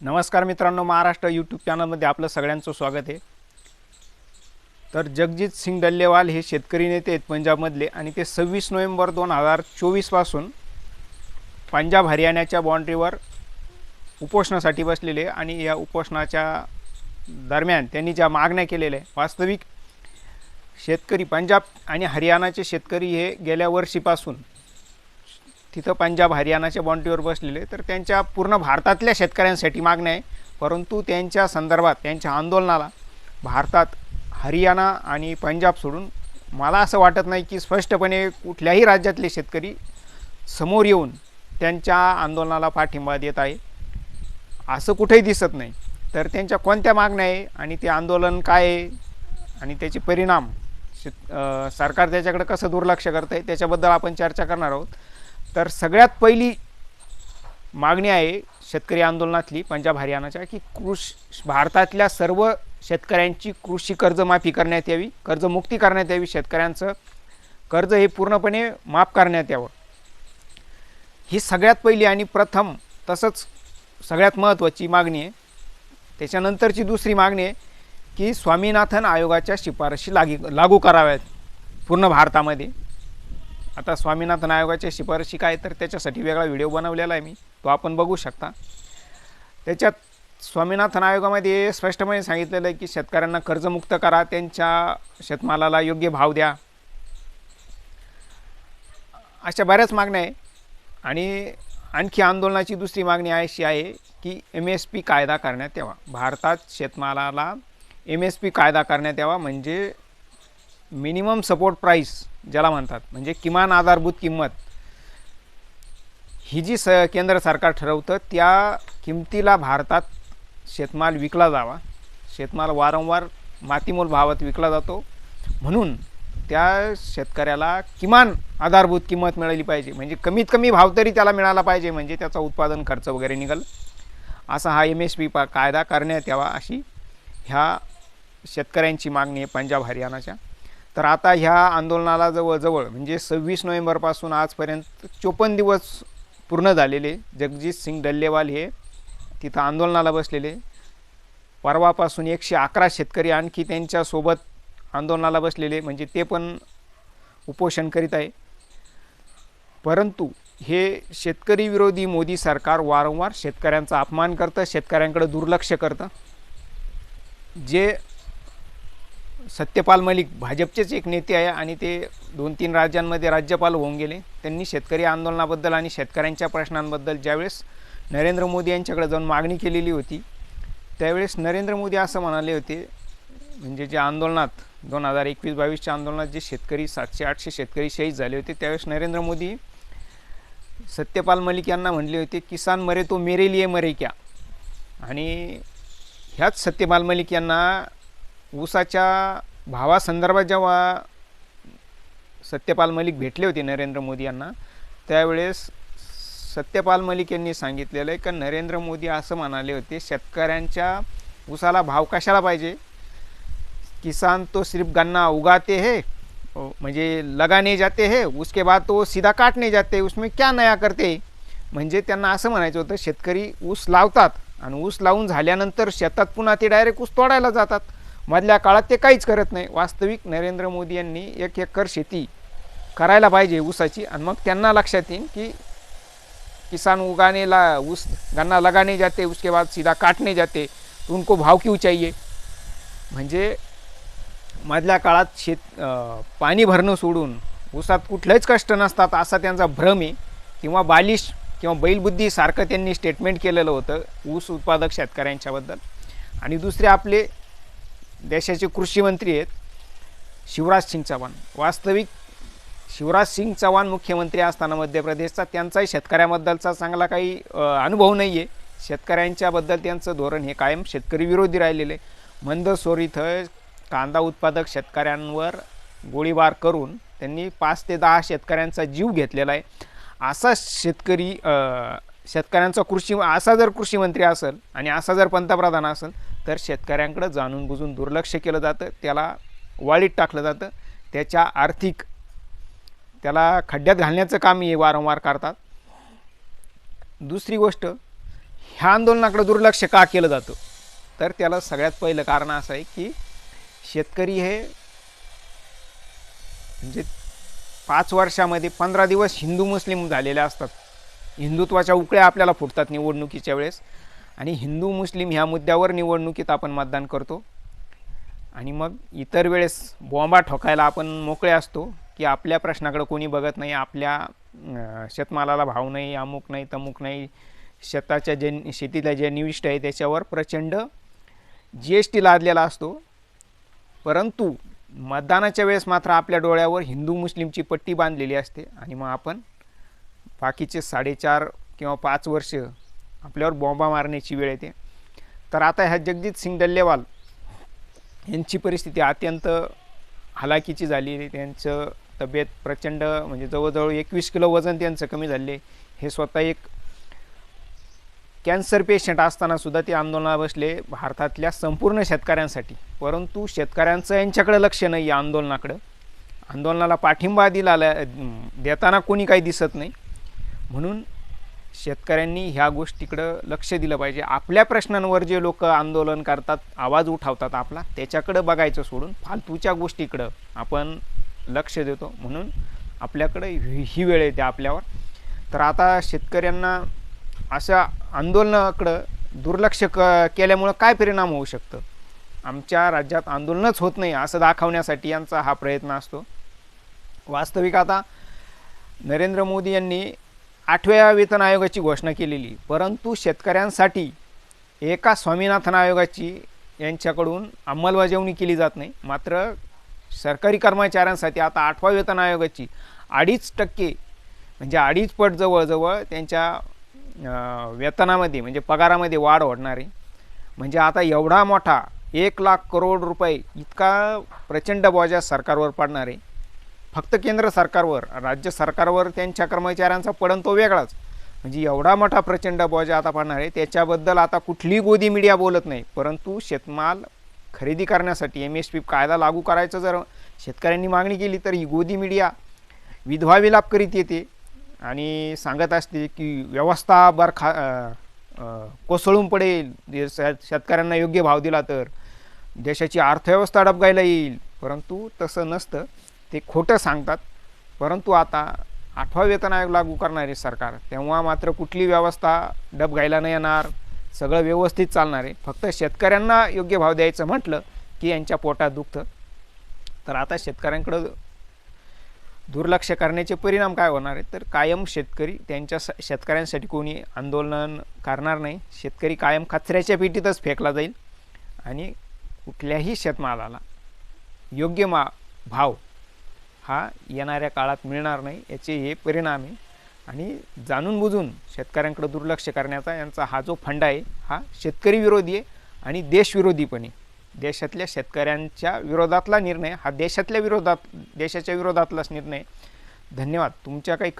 नमस्कार मित्रांनो महाराष्ट्र यूट्यूब चॅनलमध्ये आपलं सगळ्यांचं स्वागत आहे. तर जगजित सिंग डल्लेवाल हे शेतकरी नेते आहेत पंजाबमधले आणि ते सव्वीस नोव्हेंबर दोन हजार चोवीसपासून पंजाब हरियाणाच्या बाँड्रीवर उपोषणासाठी बसलेले आणि या उपोषणाच्या दरम्यान त्यांनी ज्या मागण्या केलेल्या आहे वास्तविक शेतकरी पंजाब आणि हरियाणाचे शेतकरी हे गेल्या वर्षीपासून तिथं पंजाब हरियाणाच्या बाँड्रीवर बसलेले. तर त्यांच्या पूर्ण भारतातल्या शेतकऱ्यांसाठी मागण्या आहे. परंतु त्यांच्या संदर्भात त्यांच्या आंदोलनाला भारतात हरियाणा आणि पंजाब सोडून मला असं वाटत नाही की स्पष्टपणे कुठल्याही राज्यातले शेतकरी समोर येऊन त्यांच्या आंदोलनाला पाठिंबा देत आहे. असं कुठेही दिसत नाही. तर त्यांच्या कोणत्या मागण्या आहे आणि ते आंदोलन काय आहे आणि त्याचे परिणाम शेत सरकार त्याच्याकडे कसं दुर्लक्ष करतं आहे त्याच्याबद्दल आपण चर्चा करणार आहोत. तर सगळ्यात पहिली मागणी आहे शेतकरी आंदोलनातली पंजाब हरियाणाच्या की कृषी भारतातल्या सर्व शेतकऱ्यांची कृषी कर्जमाफी करण्यात यावी कर्जमुक्ती करण्यात यावी शेतकऱ्यांचं कर्ज हे पूर्णपणे माफ करण्यात यावं. ही सगळ्यात पहिली आणि प्रथम तसंच सगळ्यात महत्त्वाची मागणी आहे. त्याच्यानंतरची दुसरी मागणी आहे की स्वामीनाथन आयोगाच्या शिफारशी लागी लागू कराव्यात पूर्ण भारतामध्ये. आता स्वामीनाथन आयोगाच्या शिफारशी काय तर त्याच्यासाठी वेगळा व्हिडिओ बनवलेला आहे मी. तो आपण बघू शकता. त्याच्यात स्वामीनाथन आयोगामध्ये स्पष्टपणे सांगितलेलं आहे की शेतकऱ्यांना कर्जमुक्त करा त्यांच्या शेतमालाला योग्य भाव द्या. अशा बऱ्याच मागण्या आहे. आणि आणखी आंदोलनाची दुसरी मागणी आहे अशी आहे की एम एस पी कायदा करण्यात यावा. भारतात शेतमालाला एम एस पी कायदा करण्यात यावा म्हणजे मिनिमम सपोर्ट प्राईस ज्याला म्हणतात म्हणजे किमान आधारभूत किंमत ही जी स केंद्र सरकार ठरवतं त्या किमतीला भारतात शेतमाल विकला जावा. शेतमाल वारंवार मातीमोल भावात विकला जातो. म्हणून त्या शेतकऱ्याला किमान आधारभूत किंमत मिळाली पाहिजे. म्हणजे कमीत कमी भाव तरी त्याला मिळाला पाहिजे म्हणजे त्याचा उत्पादन खर्च वगैरे निघल. असा हा एम एस पी पा कायदा करण्यात यावा अशी ह्या शेतकऱ्यांची मागणी आहे पंजाब हरियाणाच्या. तर आता ह्या आंदोलनाला जवळजवळ म्हणजे सव्वीस नोव्हेंबरपासून आजपर्यंत चोपन्न दिवस पूर्ण झालेले जगजित सिंग डल्लेवाल हे तिथं आंदोलनाला बसलेले. परवापासून एकशे अकरा शेतकरी आणखी त्यांच्यासोबत आंदोलनाला बसलेले म्हणजे ते पण उपोषण करीत आहे. परंतु हे शेतकरी विरोधी मोदी सरकार वारंवार शेतकऱ्यांचा अपमान करतं शेतकऱ्यांकडे दुर्लक्ष करतं. जे सत्यपाल मलिक भाजपचेच एक नेते आहे आणि ते दोन तीन राज्यांमध्ये राज्यपाल होऊन गेले. त्यांनी शेतकरी आंदोलनाबद्दल आणि शेतकऱ्यांच्या प्रश्नांबद्दल ज्यावेळेस नरेंद्र मोदी यांच्याकडे जाऊन मागणी केलेली होती त्यावेळेस नरेंद्र मोदी असं म्हणाले होते म्हणजे जे आंदोलनात दोन हजार एकवीस बावीसच्या आंदोलनात जे शेतकरी सातशे आठशे शेतकरी शहीद झाले होते त्यावेळेस नरेंद्र मोदी सत्यपाल मलिक यांना म्हणले होते किसान मरे तो मेरे लिए मरे क्या? आणि ह्याच सत्यपाल मलिक यांना ऊसाच्या भावासंदर्भात जेव्हा सत्यपाल मलिक भेटले होते नरेंद्र मोदी यांना त्यावेळेस सत्यपाल मलिक यांनी सांगितलेलं आहे का नरेंद्र मोदी असं म्हणाले होते शेतकऱ्यांच्या ऊसाला भाव कशाला पाहिजे? किसान तो सिर्फ गन्ना उगाते हे म्हणजे लगाने जाते हे उसके बाद तो सीधा काटने जाते उसमें क्या नया करते म्हणजे त्यांना असं म्हणायचं होतं शेतकरी ऊस लावतात आणि ऊस लावून झाल्यानंतर शेतात पुन्हा ते डायरेक्ट ऊस तोडायला जातात. मधल्या काळात ते काहीच करत नाही. वास्तविक नरेंद्र मोदी यांनी एक एकर शेती करायला पाहिजे ऊसाची. आणि मग त्यांना लक्षात येईल की किसान उगाने ला उस गन्ना लगाने जाते उसके बाद सीधा काटने जाते. तो उनको भाव क्यों चाहिए? म्हणजे मधल्या काळात शेत पाणी भरणं सोडून ऊसात कुठलेच कष्ट नसतात असा त्यांचा भ्रम आहे. किंवा बालिश किंवा बैलबुद्धीसारखं त्यांनी स्टेटमेंट केलेलं होतं ऊस उत्पादक शेतकऱ्यांच्याबद्दल. आणि दुसरे आपले देशाचे कृषी मंत्री आहेत. शिवराज सिंग चव्हाण वास्तविक शिवराज सिंग चव्हाण मुख्यमंत्री असताना मध्य प्रदेशचा त्यांचाही शेतकऱ्याबद्दलचा चांगला काही अनुभव नाही आहे शेतकऱ्यांच्याबद्दल त्यांचं धोरण हे कायम शेतकरी विरोधी राहिलेले मंदसोर इथं कांदा उत्पादक शेतकऱ्यांवर गोळीबार करून त्यांनी पाच ते दहा शेतकऱ्यांचा जीव घेतलेला आहे. असा शेतकरी शेतकऱ्यांचा कृषी असा जर कृषी मंत्री असेल आणि असा जर पंतप्रधान असेल तर शेतकऱ्यांकडं जाणून बुजून दुर्लक्ष केलं जातं त्याला वाळीत टाकलं जातं त्याच्या आर्थिक त्याला खड्ड्यात घालण्याचं काम हे वारंवार करतात. दुसरी गोष्ट ह्या आंदोलनाकडं दुर्लक्ष का केलं जातं? तर त्याला सगळ्यात पहिलं कारण असं आहे की शेतकरी हे म्हणजे पाच वर्षामध्ये पंधरा दिवस हिंदू मुस्लिम झालेले असतात. हिंदुत्वाच्या उकळ्या आपल्याला फुटतात निवडणुकीच्या वेळेस. आणि हिंदू मुस्लिम ह्या मुद्द्यावर निवडणुकीत आपण मतदान करतो. आणि मग इतर वेळेस बॉम्बा ठोकायला आपण मोकळे असतो की आपल्या प्रश्नाकडे कोणी बघत नाही आपल्या शेतमालाला भाव नाही अमुक नाही तमुक नाही शेताच्या जे शेतीला जे निविष्ट आहे त्याच्यावर प्रचंड जी एस टी लादलेला असतो. परंतु मतदानाच्या वेळेस मात्र आपल्या डोळ्यावर हिंदू मुस्लिमची पट्टी बांधलेली असते आणि मग आपण बाकीचे साडेचार किंवा पाच वर्ष आपल्यावर बॉम्बा मारण्याची वेळ येते. तर आता ह्या जगजित सिंग डल्लेवाल यांची परिस्थिती अत्यंत हलाखीची झाली. त्यांचं तब्येत प्रचंड म्हणजे जवळजवळ एकवीस किलो वजन त्यांचं कमी झाले. हे स्वतः एक कॅन्सर पेशंट असताना सुद्धा ते आंदोलनात बसले भारतातल्या संपूर्ण शेतकऱ्यांसाठी. परंतु शेतकऱ्यांचं यांच्याकडे लक्ष नाही या आंदोलनाकडं. आंदोलनाला पाठिंबा दिला देताना कोणी काही दिसत नाही. म्हणून शेतकऱ्यांनी ह्या गोष्टीकडं लक्ष दिलं पाहिजे. आपल्या प्रश्नांवर जे लोक आंदोलन करतात आवाज उठावतात आपला त्याच्याकडं बघायचं सोडून फालतूच्या गोष्टीकडं आपण लक्ष देतो. म्हणून आपल्याकडं ही वेळ येते आपल्यावर. तर आता शेतकऱ्यांना अशा आंदोलनाकडं दुर्लक्ष क केल्यामुळं काय परिणाम होऊ शकतं? आमच्या राज्यात आंदोलनच होत नाही असं दाखवण्यासाठी यांचा हा प्रयत्न असतो. वास्तविक आता नरेंद्र मोदी यांनी आठव्या वेतन आयोगाची घोषणा केलेली. परंतु शेतकऱ्यांसाठी एका स्वामीनाथन आयोगाची यांच्याकडून अंमलबजावणी केली जात नाही. मात्र सरकारी कर्मचाऱ्यांसाठी आता आठवा वेतन आयोगाची अडीच टक्के म्हणजे अडीच पट जवळजवळ त्यांच्या वेतनामध्ये म्हणजे पगारामध्ये वाढ होणार आहे. म्हणजे आता एवढा मोठा एक लाख करोड रुपये इतका प्रचंड बोजा सरकारवर पडणार आहे. फक्त केंद्र सरकारवर राज्य सरकारवर त्यांच्या कर्मचाऱ्यांचा पडन तो वेगळाच. म्हणजे एवढा मोठा प्रचंड बोजा आता पडणार आहे त्याच्याबद्दल आता कुठलीही गोदी मीडिया बोलत नाही. परंतु शेतमाल खरेदी करण्यासाठी एम एस पी कायदा लागू करायचं जर शेतकऱ्यांनी मागणी केली तर ही गोदी मीडिया विधवा विलाप करीत येते आणि सांगत असते की व्यवस्था बरखा कोसळून पडेल. शेतकऱ्यांना योग्य भाव दिला तर देशाची अर्थव्यवस्था डबगायला येईल. परंतु तसं नसतं. ते खोटं सांगतात. परंतु आता आठवा वेतन आयोग लागू करणारे सरकार तेव्हा मात्र कुठली व्यवस्था डबघायला नाही येणार सगळं व्यवस्थित चालणार आहे. फक्त शेतकऱ्यांना योग्य भाव द्यायचं म्हटलं की यांच्या पोटात दुखतं. तर आता शेतकऱ्यांकडं दुर्लक्ष करण्याचे परिणाम काय होणार आहेत? तर कायम शेतकरी त्यांच्या स- शेतकऱ्यांसाठी कोणी आंदोलन करणार नाही. शेतकरी कायम कचऱ्याच्या पेटीतच फेकला जाईल आणि कुठल्याही शेतमालाला योग्य मा भाव हा येणाऱ्या काळात मिळणार नाही याचे हे परिणाम आहे. आणि जाणून बुजून शेतकऱ्यांकडे दुर्लक्ष करण्याचा यांचा हा जो फंडा आहे हा शेतकरी विरोधी आहे आणि देशविरोधी पण आहे. देशातल्या शेतकऱ्यांच्या विरोधातला निर्णय हा देशातल्या विरोधात देशाच्या विरोधातलाच निर्णय आहे. धन्यवाद. तुमच्या काही